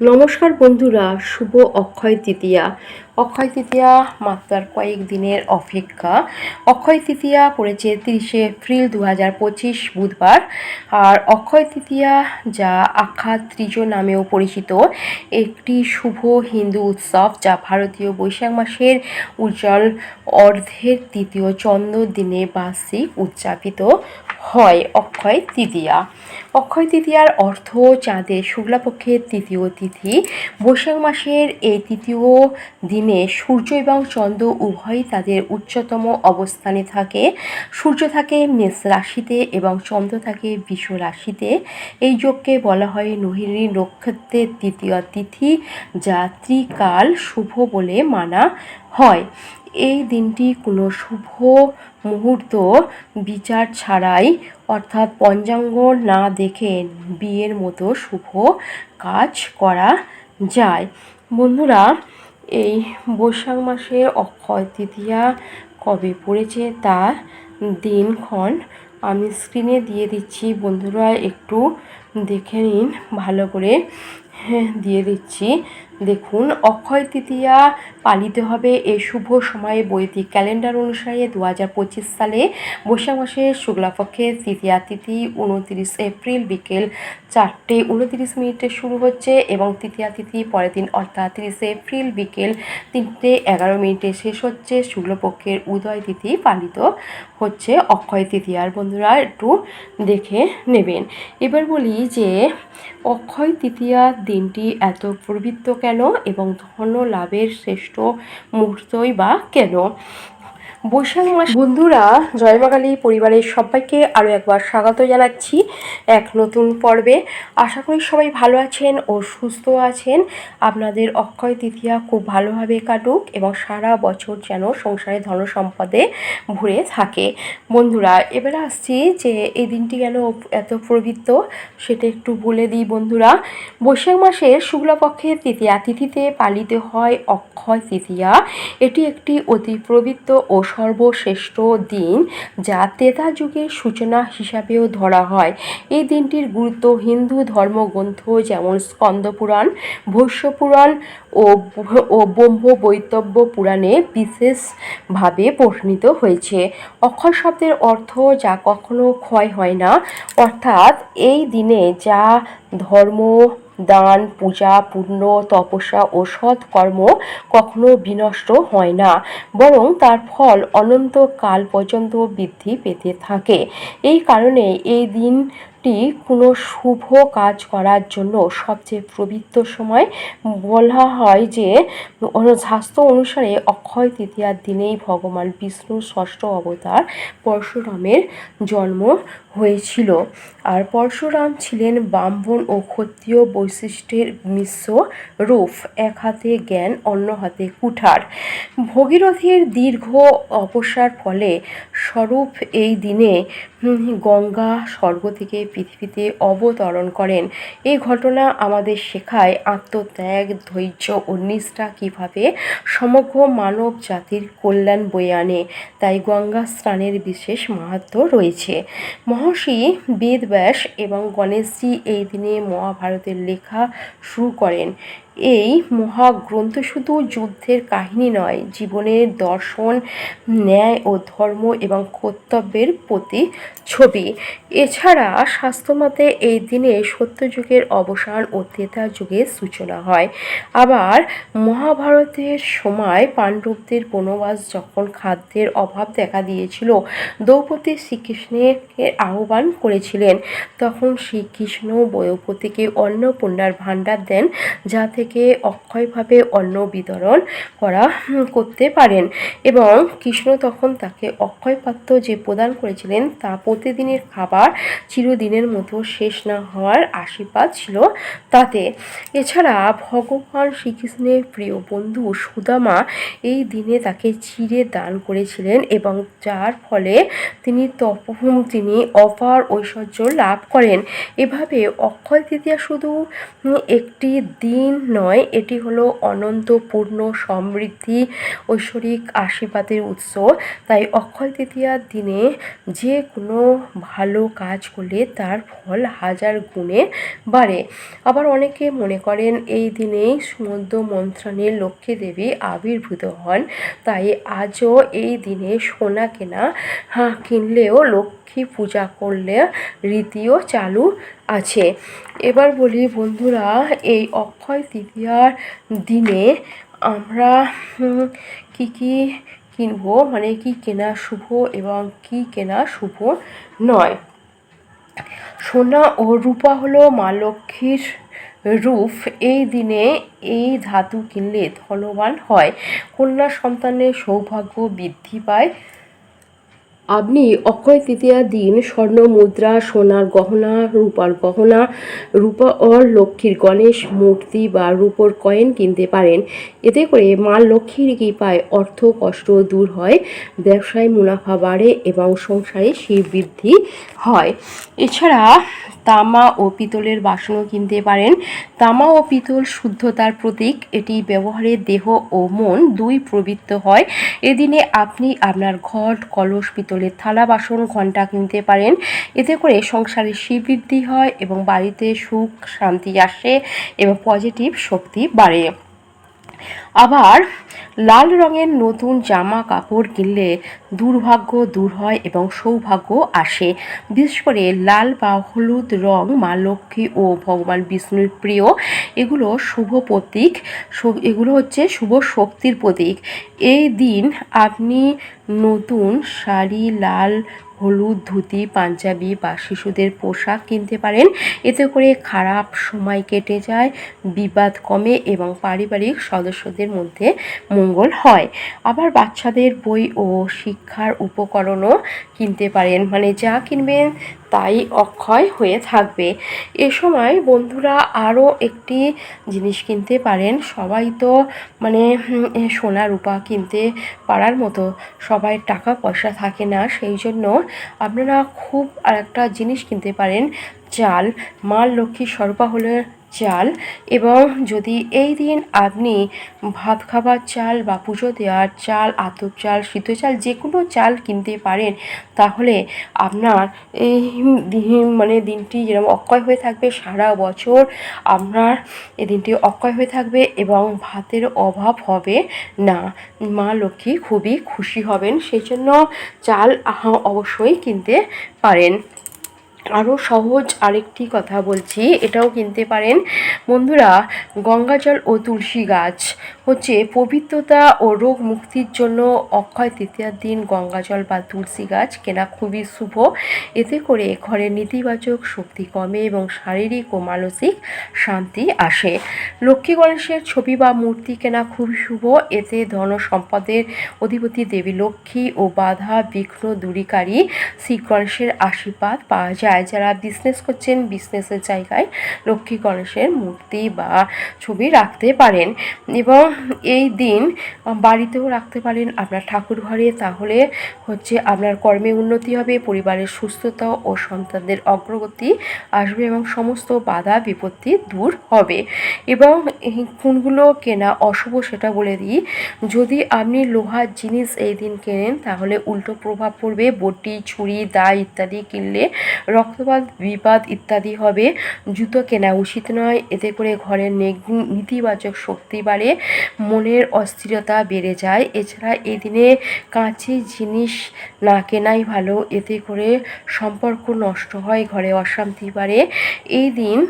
নমস্কার বন্ধুরা, শুভ অক্ষয় তৃতীয়া। অক্ষয় তৃতীয়া মাত্রার কয়েক দিনের অপেক্ষা। অক্ষয় তৃতীয়া পড়েছে তিরিশে এপ্রিল দু হাজার পঁচিশ বুধবার। আর অক্ষয় তৃতীয়া যা আখ্যা ত্রিজ নামেও পরিচিত, একটি শুভ হিন্দু উৎসব যা ভারতীয় বৈশাখ মাসের উজ্জ্বল অর্ধের তৃতীয় চন্দ্র দিনে বার্ষিক উদযাপিত হয়, অক্ষয় তৃতীয়া। অক্ষয় তৃতীয়ার অর্থ চাঁদের শুক্লাপক্ষের তৃতীয় তিথি। বৈশাখ মাসের এই তৃতীয় দিনে সূর্য এবং চন্দ্র উভয়ই তাদের উচ্চতম অবস্থানে থাকে। সূর্য থাকে মেষ রাশিতে এবং চন্দ্র থাকে বিষ রাশিতে। এই যোগকে বলা হয় নোহিনী নক্ষত্রের তৃতীয় তিথি, যা ত্রিকাল শুভ বলে মানা হয়। এই দিনটি কোনো শুভ মুহূর্ত বিচার ছাড়াই, অর্থাৎ পঞ্চাঙ্গ না দেখে বিয়ের মতো শুভ কাজ করা যায়। বন্ধুরা, এই বৈশাখ মাসে অক্ষয় তৃতীয়া কবে পড়েছে তার দিনক্ষণ আমি স্ক্রিনে দিয়ে দিচ্ছি। বন্ধুরা, একটু দেখে নিন, ভালো করে হ্যাঁ দিয়ে দিচ্ছি। দেখুন, অক্ষয় তৃতীয়া পালিত হবে এই শুভ সময়ে বৈদিক ক্যালেন্ডার অনুসারে দু হাজার পঁচিশ সালে। বৈশাখ মাসের শুক্লাপক্ষের তৃতীয়া তিথি উনত্রিশ এপ্রিল বিকেল চারটে উনত্রিশ মিনিটে শুরু হচ্ছে এবং তৃতীয়া তিথি পরের দিন অর্থাৎ তিরিশে এপ্রিল বিকেল তিনটে এগারো মিনিটে শেষ হচ্ছে। শুক্লপক্ষের উদয় তিথি পালিত হচ্ছে অক্ষয় তৃতীয়ার। বন্ধুরা, একটু দেখে নেবেন। এবার বলি যে, অক্ষয় তৃতীয়া দিনটি এত পবিত্র কেন এবং ধন লাভের শ্রেষ্ঠ মুহূর্তই বা কেন? বৈশাখ মাস বন্ধুরা জয়মাকালী পরিবারের সবাইকে আরও একবার স্বাগত জানাচ্ছি এক নতুন পর্বে। আশা করি সবাই ভালো আছেন ও সুস্থ আছেন। আপনাদের অক্ষয় তৃতীয়া খুব ভালোভাবে কাটুক এবং সারা বছর যেন সংসারে ধন সম্পদে ভরে থাকে। বন্ধুরা, এবারে আসছি যে এই দিনটি কেন এত প্রবৃত্ত সেটা একটু বলে দিই বন্ধুরা। বৈশাখ মাসের শুক্লপক্ষের তৃতীয়া তিথিতে পালিত হয় অক্ষয় তৃতীয়া। এটি একটি অতি পবিত্র ও সর্বশ্রেষ্ঠ দিন যা তেতা যুগের সূচনা হিসাবেও ধরা হয়। এই দিনটির গুরুত্ব হিন্দু ধর্মগ্রন্থ যেমন স্কন্দপুরাণ ভৈষ্যপুরাণ ও ও ব্রহ্ম বৈতব্য পুরাণে বিশেষভাবে বর্ণিত হয়েছে। অক্ষয় শব্দের অর্থ যা কখনো ক্ষয় হয় না। অর্থাৎ এই দিনে যা ধর্ম দান, পূজা পূর্ণ তপস্যা ও সৎকর্ম কখনো বিনষ্ট হয় না। বরং তার ফল অনন্ত কাল পর্যন্ত বৃদ্ধি পেতে থাকে। এই কারণে এই দিন টি কোনো শুভ কাজ করার জন্য সবচেয়ে পবিত্র সময় বলা হয় যে শাস্ত্র অনুসারে অক্ষয় তৃতীয়ার দিনেই ভগবান বিষ্ণুর ষষ্ঠ অবতার পরশুরামের জন্ম হয়েছিল। আর পরশুরাম ছিলেন ব্রাহ্মণ ও ক্ষত্রিয় বৈশিষ্ট্যের মিশ্র রূপ, এক হাতে জ্ঞান, অন্য হাতে কুঠার। ভগীরথীর দীর্ঘ অপসার ফলে স্বরূপ এই দিনে গঙ্গা স্বর্গ থেকে পৃথিবীতে অবতরণ করেন। এই ঘটনা আমাদের শেখায় আত্মত্যাগ, ধৈর্য ও নিষ্ঠা কীভাবে সমগ্র মানব জাতির কল্যাণ বয়ে আনে, তাই গঙ্গা স্নানের বিশেষ মাহাত্ম রয়েছে। মহর্ষি বেদব্যাস এবং গণেশজি এই দিনে মহাভারতের লেখা শুরু করেন। এই মহাগ্রন্থ শুধু যুদ্ধের কাহিনী নয় জীবনের দর্শন, ন্যায় ও ধর্ম এবং কর্তব্যের প্রতি ছবি। এছাড়া স্বাস্থ্যমতে এই দিনে সত্যযুগের অবসান ও ত্রেতা যুগের সূচনা হয়। আবার মহাভারতের সময় পাণ্ডবদের বনবাস যখন খাদ্যের অভাব দেখা দিয়েছিল, দ্রৌপদী শ্রীকৃষ্ণের আহ্বান করেছিলেন। তখন শ্রীকৃষ্ণ দ্রৌপদীকে অন্নপূর্ণার ভাণ্ডার দেন যা থেকে অক্ষয়ভাবে অন্ন বিতরণ করা করতে পারেন। এবং কৃষ্ণ তখন তাকে অক্ষয় পাত্র যে প্রদান করেছিলেন, তা প্রতিদিনের খাবার চিরদিনের মতো শেষ না হওয়ার আশীর্বাদ ছিল তাতে। এছাড়া ভগবান শ্রীকৃষ্ণের প্রিয় বন্ধু সুদামা এই দিনে তাকে চিরে দান করেছিলেন এবং যার ফলে তিনি তপ তিনি অপার ঐশ্বর্য লাভ করেন। এভাবে অক্ষয় তৃতীয়া শুধু একটি দিন নয়, এটি হলো অনন্তপূর্ণ সমৃদ্ধি, ঐশ্বরিক আশীর্বাদের উৎস। তাই অক্ষয় তৃতীয়ার দিনে যে কোনো ভালো কাজ করলে তার ফল হাজার গুণে বাড়ে। আবার অনেকে মনে করেন, এই দিনেই সমুদ্র মন্ত্রণের লক্ষ্মী দেবী আবির্ভূত হন। তাই আজও এই দিনে সোনা কেনা কিনলেও লক্ষ্মী পূজা করলে রীতিও চালু আছে। এবার বলি বন্ধুরা, এই অক্ষয় তৃতীয়ার দিনে আমরা কি কি কিনবো? মানে কি কেনা শুভ এবং কি কেনা শুভ নয়। সোনা ও রূপা হলো মা লক্ষ্মীর রূপ। এই দিনে এই ধাতু কিনলে ধনবান হয়। কন্যা সন্তানের সৌভাগ্য বৃদ্ধি পায়। আপনি অক্ষয় তৃতীয়ার দিন স্বর্ণ মুদ্রা, সোনার গহনা, রূপার গহনা, রূপা ও লক্ষ্মীর গণেশ মূর্তি বা রূপোর কয়েন কিনতে পারেন। এতে করে মা লক্ষ্মীর কৃপায় অর্থ কষ্ট দূর হয়, ব্যবসায় মুনাফা বাড়ে এবং সংসারে শ্রীবৃদ্ধি হয়। এছাড়া তামা ও পিতলের বাসনও কিনতে পারেন। তামা ও পিতল শুদ্ধতার প্রতীক, এটি ব্যবহারে দেহ ও মন দুই প্রবৃত্ত হয়। এদিনে আপনি আপনার ঘট, কলস পিতলের থালা বাসন, ঘণ্টা কিনতে পারেন। এতে করে সংসারে শ্রীবৃদ্ধি হয় এবং বাড়িতে সুখ শান্তি আসে এবং পজিটিভ শক্তি বাড়ে। আবার লাল রঙের নতুন জামা কাপড় কিনলে দুর্ভাগ্য দূর হয় এবং সৌভাগ্য আসে। বিশেষ করে লাল বা হলুদ রং মা লক্ষ্মী ও ভগবান বিষ্ণুর প্রিয়, এগুলো শুভ প্রতীক। এগুলো হচ্ছে শুভ শক্তির প্রতীক। এই দিন আপনি নতুন শাড়ি, লাল, হলুদ, ধুতি, পাঞ্জাবি বা শিশুদের পোশাক কিনতে পারেন। এতে করে খারাপ সময় কেটে যায়, বিবাদ কমে এবং পারিবারিক সদস্যদের মধ্যে মঙ্গল হয়। আবার বাচ্চাদের বই ও শিক্ষার উপকরণও কিনতে পারেন। মানে যা কিনবেন তাই অক্ষয় হয়ে থাকবে। এ সময় বন্ধুরা আরও একটি জিনিস কিনতে পারেন। সবাই তো মানে সোনা রূপা কিনতে পারার মতো সবাই টাকা পয়সা থাকে না, সেই জন্য আপনারা খুব আরেকটা জিনিস কিনতে পারেন। চাল মা লক্ষ্মী স্বরূপা হলে চাল এবং যদি এই দিন আপনি ভাত খাবার চাল বা পুজো দেওয়ার চাল, আতপ চাল, সিদ্ধ চাল যে কোনো চাল কিনতে পারেন, তাহলে আপনার এই মানে দিনটি যেরকম অক্ষয় হয়ে থাকবে সারা বছর, আপনার এই দিনটি অক্ষয় হয়ে থাকবে এবং ভাতের অভাব হবে না। মা লক্ষ্মী খুবই খুশি হবেন সেই জন্য চাল অবশ্যই কিনতে পারেন। আরও সহজ আরেকটি কথা বলছি, এটাও কিনতে পারেন। বন্ধুরা গঙ্গাজল ও তুলসী গাছ হচ্ছে পবিত্রতা ও রোগ মুক্তির জন্য অক্ষয় তৃতীয়ার দিন গঙ্গাজল বা তুলসী গাছ কেনা খুবই শুভ। এতে করে ঘরের নেতিবাচক শক্তি কমে এবং শারীরিক ও মানসিক শান্তি আসে। লক্ষ্মী গণেশের ছবি বা মূর্তি কেনা খুবই শুভ। এতে ধন সম্পদের অধিপতি দেবী লক্ষ্মী ও বাধা বিঘ্ন দূরীকারী শ্রী গণেশের আশীর্বাদ পাওয়া যায়। যারা বিজনেস করছেন বিজনেসের জায়গায় লক্ষ্মী গণেশের মূর্তি বা ছবি রাখতে পারেন এবং এই দিন বাড়িতেও রাখতে পারেন আপনার ঠাকুর ঘরে, তাহলে হচ্ছে আপনার কর্মে উন্নতি হবে, পরিবারের সুস্থতা ও সন্তানদের অগ্রগতি আসবে এবং সমস্ত বাধা বিপত্তি দূর হবে এবং এই কোনগুলো কেনা অশুভ সেটা বলে দিই। যদি আপনি লোহার জিনিস এই দিন কেনেন, তাহলে উল্টো প্রভাব পড়বে। বটি, ছুরি দা ইত্যাদি কিনলে রক্তপাত বিবাদ ইত্যাদি হবে। জুতো কেনা উচিত নয়। এতে করে ঘরের নেতিবাচক শক্তি বাড়ে, মনের অস্থিরতা বেড়ে যায়। এছাড়া এই দিনে কাঁচি জিনিস না কেনাই ভালো। এতে করে সম্পর্ক নষ্ট হয়, ঘরে অশান্তি বাড়ে। এই দিন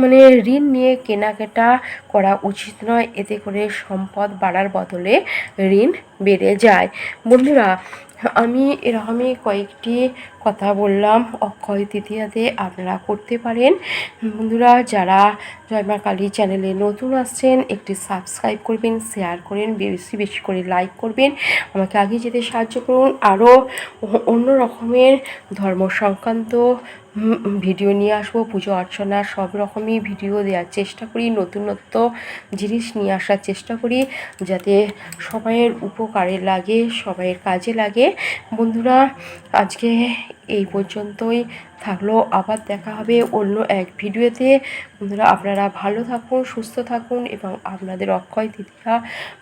মানে ঋণ নিয়ে কেনাকাটা করা উচিত নয়, এতে করে সম্পদ বাড়ার বদলে ঋণ বেড়ে যায়। বন্ধুরা, আমি এরকমই কয়েকটি কথা বললাম, অক্ষয় তৃতীয়াতে আপনারা করতে পারেন। বন্ধুরা, যারা জয়মা কালী চ্যানেলে নতুন আসছেন, একটি সাবস্ক্রাইব করবেন, শেয়ার করেন, বেশি বেশি করে লাইক করবেন, আমাকে আগে যেতে সাহায্য করুন। আরও অন্য রকমের ধর্ম সংক্রান্ত ভিডিও নিয়ে আসব, পুজো অর্চনা, সব রকমই ভিডিও দেওয়ার চেষ্টা করি, নতুনত্ব জিনিস নিয়ে আসার চেষ্টা করি, যাতে সবাইয়ের উপকারে লাগে, সবাইয়ের কাজে লাগে। বন্ধুরা, আজকে এই পর্যন্তই। থাকল। আবার দেখা হবে অন্য এক ভিডিওতে। বন্ধুরা, আপনারা ভালো থাকুন, সুস্থ থাকুন এবং আপনাদের অক্ষয় তৃতীয়া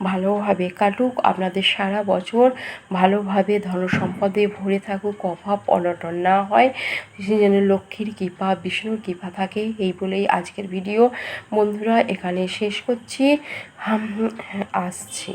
ভালোভাবে কাটুক। আপনাদের সারা বছর ভালোভাবে ধন সম্পদে ভরে থাকুক, অভাব অনটন না হয়। যেন লক্ষ্মীর কৃপা, বিষ্ণুর কৃপা থাকে, এই বলেই আজকের ভিডিও। বন্ধুরা, এখানে শেষ করছি। আসছি।